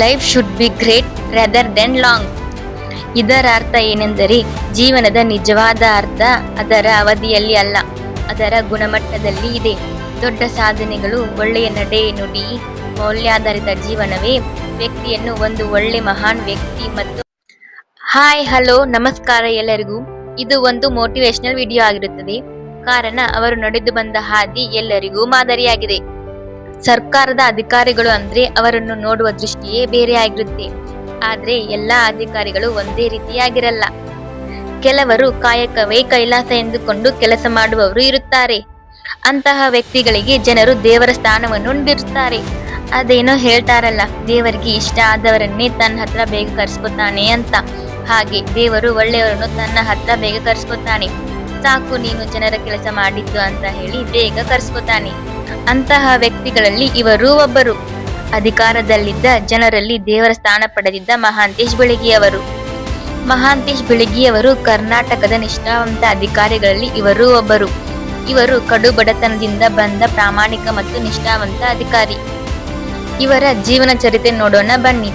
Life should be great rather than long ಇದರ ಅರ್ಥ ಏನೆಂದರೆ ಜೀವನದ ನಿಜವಾದ ಅರ್ಥ ಅದರ ಅವಧಿಯಲ್ಲಿ ಅಲ್ಲ, ಅದರ ಗುಣಮಟ್ಟದಲ್ಲಿ ಇದೆ. ದೊಡ್ಡ ಸಾಧನೆಗಳು ಒಳ್ಳೆಯ ನಡೆ ನುಡಿ ಮೌಲ್ಯಾಧಾರಿತ ಜೀವನವೇ ವ್ಯಕ್ತಿಯನ್ನು ಒಂದು ಒಳ್ಳೆ ಮಹಾನ್ ವ್ಯಕ್ತಿ ಮತ್ತು ಹಾಯ್ ಹಲೋ ನಮಸ್ಕಾರ ಎಲ್ಲರಿಗೂ. ಇದು ಒಂದು ಮೋಟಿವೇಶನಲ್ ವಿಡಿಯೋ ಆಗಿರುತ್ತದೆ. ಕಾರಣ, ಅವರು ನಡೆದು ಬಂದ ಹಾದಿ ಎಲ್ಲರಿಗೂ ಮಾದರಿಯಾಗಿದೆ. ಸರ್ಕಾರದ ಅಧಿಕಾರಿಗಳು ಅಂದ್ರೆ ಅವರನ್ನು ನೋಡುವ ದೃಷ್ಟಿಯೇ ಬೇರೆ ಆಗಿರುತ್ತೆ. ಆದ್ರೆ ಎಲ್ಲಾ ಅಧಿಕಾರಿಗಳು ಒಂದೇ ರೀತಿಯಾಗಿರಲ್ಲ. ಕೆಲವರು ಕಾಯಕವೇ ಕೈಲಾಸ ಎಂದುಕೊಂಡು ಕೆಲಸ ಮಾಡುವವರು ಇರುತ್ತಾರೆ. ಅಂತಹ ವ್ಯಕ್ತಿಗಳಿಗೆ ಜನರು ದೇವರ ಸ್ಥಾನವನ್ನು ನೀಡಿರುತ್ತಾರೆ ಅದೇನೋ ಹೇಳ್ತಾರಲ್ಲ, ದೇವರಿಗೆ ಇಷ್ಟ ಆದವರನ್ನೇ ತನ್ನ ಹತ್ರ ಬೇಗ ಕರೆಸ್ಕೊತಾನೆ ಅಂತ. ಹಾಗೆ ದೇವರು ಒಳ್ಳೆಯವರನ್ನು ತನ್ನ ಹತ್ರ ಬೇಗ ಕರೆಸ್ಕೊತಾನೆ. ಸಾಕು ನೀನು ಜನರ ಕೆಲಸ ಮಾಡಿದ್ದು ಅಂತ ಹೇಳಿ ಬೇಗ ಕರ್ಸ್ಕೊತಾನೆ. ಅಂತಹ ವ್ಯಕ್ತಿಗಳಲ್ಲಿ ಇವರು ಒಬ್ಬರು. ಅಧಿಕಾರದಲ್ಲಿದ್ದ ಜನರಲ್ಲಿ ದೇವರ ಸ್ಥಾನ ಪಡೆದಿದ್ದ ಮಹಾಂತೇಶ್ ಬೆಳಗಿಯವರು. ಮಹಾಂತೇಶ್ ಬೆಳಗಿಯವರು ಕರ್ನಾಟಕದ ನಿಷ್ಠಾವಂತ ಅಧಿಕಾರಿಗಳಲ್ಲಿ ಇವರು ಒಬ್ಬರು. ಇವರು ಕಡು ಬಡತನದಿಂದ ಬಂದ ಪ್ರಾಮಾಣಿಕ ಮತ್ತು ನಿಷ್ಠಾವಂತ ಅಧಿಕಾರಿ. ಇವರ ಜೀವನ ಚರಿತ್ರೆ ನೋಡೋಣ ಬನ್ನಿ.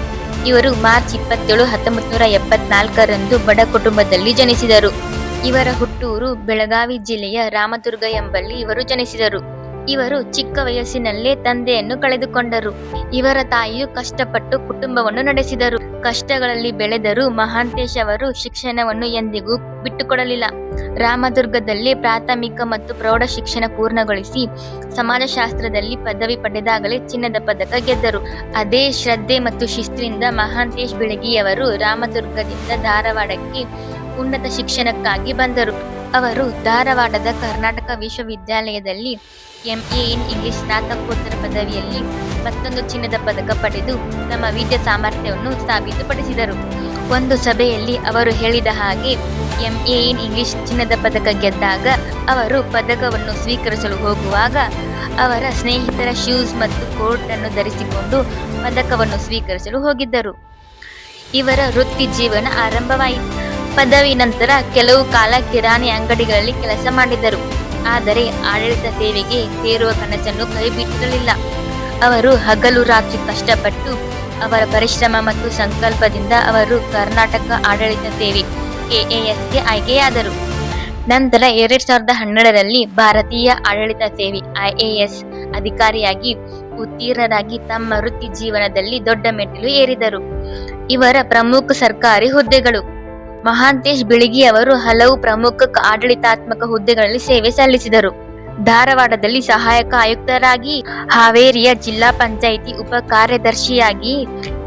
ಇವರು ಮಾರ್ಚ್ ಇಪ್ಪತ್ತೇಳು ಹತ್ತೊಂಬತ್ತು ನೂರ ಬಡ ಕುಟುಂಬದಲ್ಲಿ ಜನಿಸಿದರು. ಇವರ ಹುಟ್ಟೂರು ಬೆಳಗಾವಿ ಜಿಲ್ಲೆಯ ರಾಮದುರ್ಗ ಎಂಬಲ್ಲಿ ಇವರು ಜನಿಸಿದರು. ಇವರು ಚಿಕ್ಕ ವಯಸ್ಸಿನಲ್ಲೇ ತಂದೆಯನ್ನು ಕಳೆದುಕೊಂಡರು. ಇವರ ತಾಯಿಯು ಕಷ್ಟಪಟ್ಟು ಕುಟುಂಬವನ್ನು ನಡೆಸಿದರು. ಕಷ್ಟಗಳಲ್ಲಿ ಬೆಳೆದರೂ ಮಹಾಂತೇಶ್ ಅವರು ಶಿಕ್ಷಣವನ್ನು ಎಂದಿಗೂ ಬಿಟ್ಟುಕೊಡಲಿಲ್ಲ. ರಾಮದುರ್ಗದಲ್ಲಿ ಪ್ರಾಥಮಿಕ ಮತ್ತು ಪ್ರೌಢ ಶಿಕ್ಷಣ ಪೂರ್ಣಗೊಳಿಸಿ ಸಮಾಜಶಾಸ್ತ್ರದಲ್ಲಿ ಪದವಿ ಪಡೆದಾಗಲೇ ಚಿನ್ನದ ಪದಕ ಗೆದ್ದರು. ಅದೇ ಶ್ರದ್ಧೆ ಮತ್ತು ಶಿಸ್ತಿನಿಂದ ಮಹಾಂತೇಶ್ ಬೆಳಗಿಯವರು ರಾಮದುರ್ಗದಿಂದ ಧಾರವಾಡಕ್ಕೆ ಉನ್ನತ ಶಿಕ್ಷಣಕ್ಕಾಗಿ ಬಂದರು. ಅವರು ಧಾರವಾಡದ ಕರ್ನಾಟಕ ವಿಶ್ವವಿದ್ಯಾಲಯದಲ್ಲಿ ಎಂಎ ಇನ್ ಇಂಗ್ಲಿಷ್ ಸ್ನಾತಕೋತ್ತರ ಪದವಿಯಲ್ಲಿ ಮತ್ತೊಂದು ಚಿನ್ನದ ಪದಕ ಪಡೆದು ತಮ್ಮ ವಿದ್ಯಾ ಸಾಮರ್ಥ್ಯವನ್ನು ಸಾಬೀತುಪಡಿಸಿದರು. ಒಂದು ಸಭೆಯಲ್ಲಿ ಅವರು ಹೇಳಿದ ಹಾಗೆ ಎಂಎ ಇನ್ ಇಂಗ್ಲಿಷ್ ಚಿನ್ನದ ಪದಕ ಗೆದ್ದಾಗ ಅವರು ಪದಕವನ್ನು ಸ್ವೀಕರಿಸಲು ಹೋಗುವಾಗ ಅವರ ಸ್ನೇಹಿತರ ಶೂಸ್ ಮತ್ತು ಕೋಟ್ ಅನ್ನು ಧರಿಸಿಕೊಂಡು ಪದಕವನ್ನು ಸ್ವೀಕರಿಸಲು ಹೋಗಿದ್ದರು. ಇವರ ವೃತ್ತಿ ಜೀವನ ಆರಂಭವಾಯಿತು. ಪದವಿ ನಂತರ ಕೆಲವು ಕಾಲ ಕಿರಾಣಿ ಅಂಗಡಿಗಳಲ್ಲಿ ಕೆಲಸ ಮಾಡಿದರು. ಆದರೆ ಆಡಳಿತ ಸೇವೆಗೆ ಸೇರುವ ಕನಸನ್ನು ಕೈಬಿಟ್ಟಿರಲಿಲ್ಲ. ಅವರು ಹಗಲು ರಾತ್ರಿ ಕಷ್ಟಪಟ್ಟು ಅವರ ಪರಿಶ್ರಮ ಮತ್ತು ಸಂಕಲ್ಪದಿಂದ ಅವರು ಕರ್ನಾಟಕ ಆಡಳಿತ ಸೇವೆ ಕೆಎಎಸ್ಗೆ ಆಯ್ಕೆಯಾದರು. ನಂತರ ಎರಡ್ ಸಾವಿರದ ಹನ್ನೆರಡರಲ್ಲಿ ಭಾರತೀಯ ಆಡಳಿತ ಸೇವೆ ಐಎಎಸ್ ಅಧಿಕಾರಿಯಾಗಿ ಉತ್ತೀರ್ಣರಾಗಿ ತಮ್ಮ ವೃತ್ತಿ ಜೀವನದಲ್ಲಿ ದೊಡ್ಡ ಮೆಟ್ಟಿಲು ಏರಿದರು. ಇವರ ಪ್ರಮುಖ ಸರ್ಕಾರಿ ಹುದ್ದೆಗಳು ಮಹಾಂತೇಶ್ ಬಿಳಿಗಿ ಅವರು ಹಲವು ಪ್ರಮುಖ ಆಡಳಿತಾತ್ಮಕ ಹುದ್ದೆಗಳಲ್ಲಿ ಸೇವೆ ಸಲ್ಲಿಸಿದರು. ಧಾರವಾಡದಲ್ಲಿ ಸಹಾಯಕ ಆಯುಕ್ತರಾಗಿ ಹಾವೇರಿಯ ಜಿಲ್ಲಾ ಪಂಚಾಯಿತಿ ಉಪ ಕಾರ್ಯದರ್ಶಿಯಾಗಿ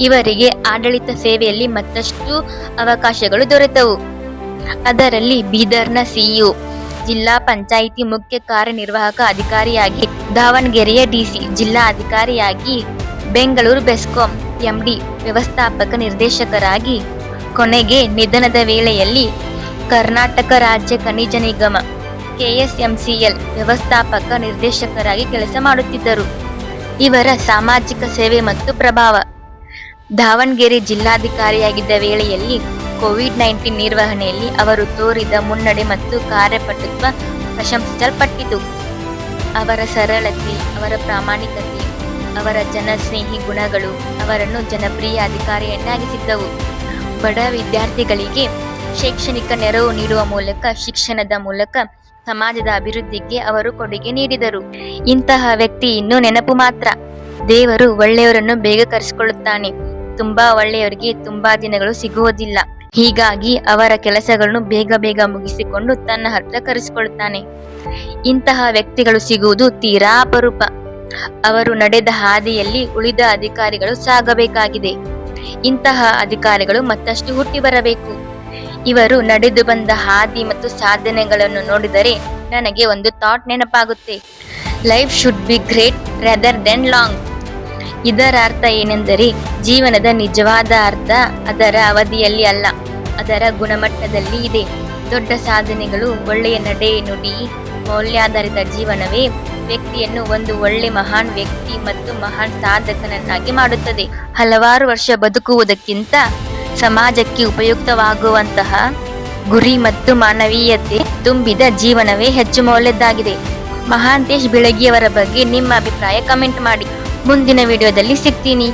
ಇವರಿಗೆ ಆಡಳಿತ ಸೇವೆಯಲ್ಲಿ ಮತ್ತಷ್ಟು ಅವಕಾಶಗಳು ದೊರೆತವು. ಅದರಲ್ಲಿ ಬೀದರ್ನ ಸಿಇಒ, ಜಿಲ್ಲಾ ಪಂಚಾಯಿತಿ ಮುಖ್ಯ ಕಾರ್ಯನಿರ್ವಾಹಕ ಅಧಿಕಾರಿಯಾಗಿ ದಾವಣಗೆರೆಯ ಡಿಸಿ, ಜಿಲ್ಲಾ ಅಧಿಕಾರಿಯಾಗಿ ಬೆಂಗಳೂರು ಬೆಸ್ಕಾಂ ಎಂಡಿ ವ್ಯವಸ್ಥಾಪಕ ನಿರ್ದೇಶಕರಾಗಿ ಕೊನೆಗೆ ನಿಧನದ ವೇಳೆಯಲ್ಲಿ ಕರ್ನಾಟಕ ರಾಜ್ಯ ಖನಿಜ ನಿಗಮ, ಕೆಎಸ್ಎಂಸಿಎಲ್ ವ್ಯವಸ್ಥಾಪಕ ನಿರ್ದೇಶಕರಾಗಿ ಕೆಲಸ ಮಾಡುತ್ತಿದ್ದರು. ಇವರ ಸಾಮಾಜಿಕ ಸೇವೆ ಮತ್ತು ಪ್ರಭಾವ. ದಾವಣಗೆರೆ ಜಿಲ್ಲಾಧಿಕಾರಿಯಾಗಿದ್ದ ವೇಳೆಯಲ್ಲಿ ಕೋವಿಡ್ ನೈನ್ಟೀನ್ ನಿರ್ವಹಣೆಯಲ್ಲಿ ಅವರು ತೋರಿದ ಮುನ್ನಡೆ ಮತ್ತು ಕಾರ್ಯಪಟುತ್ವ ಪ್ರಶಂಸಿಸಲ್ಪಟ್ಟಿತು. ಅವರ ಸರಳತೆ, ಅವರ ಪ್ರಾಮಾಣಿಕತೆ, ಅವರ ಜನಸ್ನೇಹಿ ಗುಣಗಳು ಅವರನ್ನು ಜನಪ್ರಿಯ ಅಧಿಕಾರಿಯನ್ನಾಗಿಸಿದ್ದವು. ಬಡ ವಿದ್ಯಾರ್ಥಿಗಳಿಗೆ ಶೈಕ್ಷಣಿಕ ನೆರವು ನೀಡುವ ಮೂಲಕ, ಶಿಕ್ಷಣದ ಮೂಲಕ ಸಮಾಜದ ಅಭಿವೃದ್ಧಿಗೆ ಅವರು ಕೊಡುಗೆ ನೀಡಿದರು. ಇಂತಹ ವ್ಯಕ್ತಿ ಇನ್ನು ನೆನಪು ಮಾತ್ರ. ದೇವರು ಒಳ್ಳೆಯವರನ್ನು ಬೇಗ ಕರೆಸಿಕೊಳ್ಳುತ್ತಾನೆ. ತುಂಬಾ ಒಳ್ಳೆಯವರಿಗೆ ತುಂಬಾ ದಿನಗಳು ಸಿಗುವುದಿಲ್ಲ. ಹೀಗಾಗಿ ಅವರ ಕೆಲಸಗಳನ್ನು ಬೇಗ ಬೇಗ ಮುಗಿಸಿಕೊಂಡು ತನ್ನ ಹತ್ರ ಕರೆಸಿಕೊಳ್ಳುತ್ತಾನೆ. ಇಂತಹ ವ್ಯಕ್ತಿಗಳು ಸಿಗುವುದು ತೀರಾ ಅಪರೂಪ. ಅವರು ನಡೆದ ಹಾದಿಯಲ್ಲಿ ಉಳಿದ ಅಧಿಕಾರಿಗಳು ಸಾಗಬೇಕಾಗಿದೆ. ಇಂತಹ ಅಧಿಕಾರಿಗಳು ಮತ್ತಷ್ಟು ಹುಟ್ಟಿ ಬರಬೇಕು. ಇವರು ನಡೆದು ಬಂದ ಹಾದಿ ಮತ್ತು ಸಾಧನೆಗಳನ್ನು ನೋಡಿದರೆ ನನಗೆ ಒಂದು ಥಾಟ್ ನೆನಪಾಗುತ್ತೆ. Life should be great rather than long. ಇದರ ಅರ್ಥ ಏನೆಂದರೆ ಜೀವನದ ನಿಜವಾದ ಅರ್ಥ ಅದರ ಅವಧಿಯಲ್ಲಿ ಅಲ್ಲ, ಅದರ ಗುಣಮಟ್ಟದಲ್ಲಿ ಇದೆ. ದೊಡ್ಡ ಸಾಧನೆಗಳು ಒಳ್ಳೆಯ ನಡೆ ನುಡಿ, ಮೌಲ್ಯಾಧಾರಿತ ಜೀವನವೇ ವ್ಯಕ್ತಿಯನ್ನು ಒಂದು ಒಳ್ಳೆ ಮಹಾನ್ ವ್ಯಕ್ತಿ ಮತ್ತು ಮಹಾನ್ ಸಾಧಕನನ್ನಾಗಿ ಮಾಡುತ್ತದೆ. ಹಲವಾರು ವರ್ಷ ಬದುಕುವುದಕ್ಕಿಂತ ಸಮಾಜಕ್ಕೆ ಉಪಯುಕ್ತವಾಗುವಂತಹ ಗುರಿ ಮತ್ತು ಮಾನವೀಯತೆ ತುಂಬಿದ ಜೀವನವೇ ಹೆಚ್ಚು ಮೌಲ್ಯದ್ದಾಗಿದೆ. ಮಹಾಂತೇಶ್ ಬೆಳಗಿಯವರ ಬಗ್ಗೆ ನಿಮ್ಮ ಅಭಿಪ್ರಾಯ ಕಮೆಂಟ್ ಮಾಡಿ. ಮುಂದಿನ ವಿಡಿಯೋದಲ್ಲಿ ಸಿಗ್ತೀನಿ.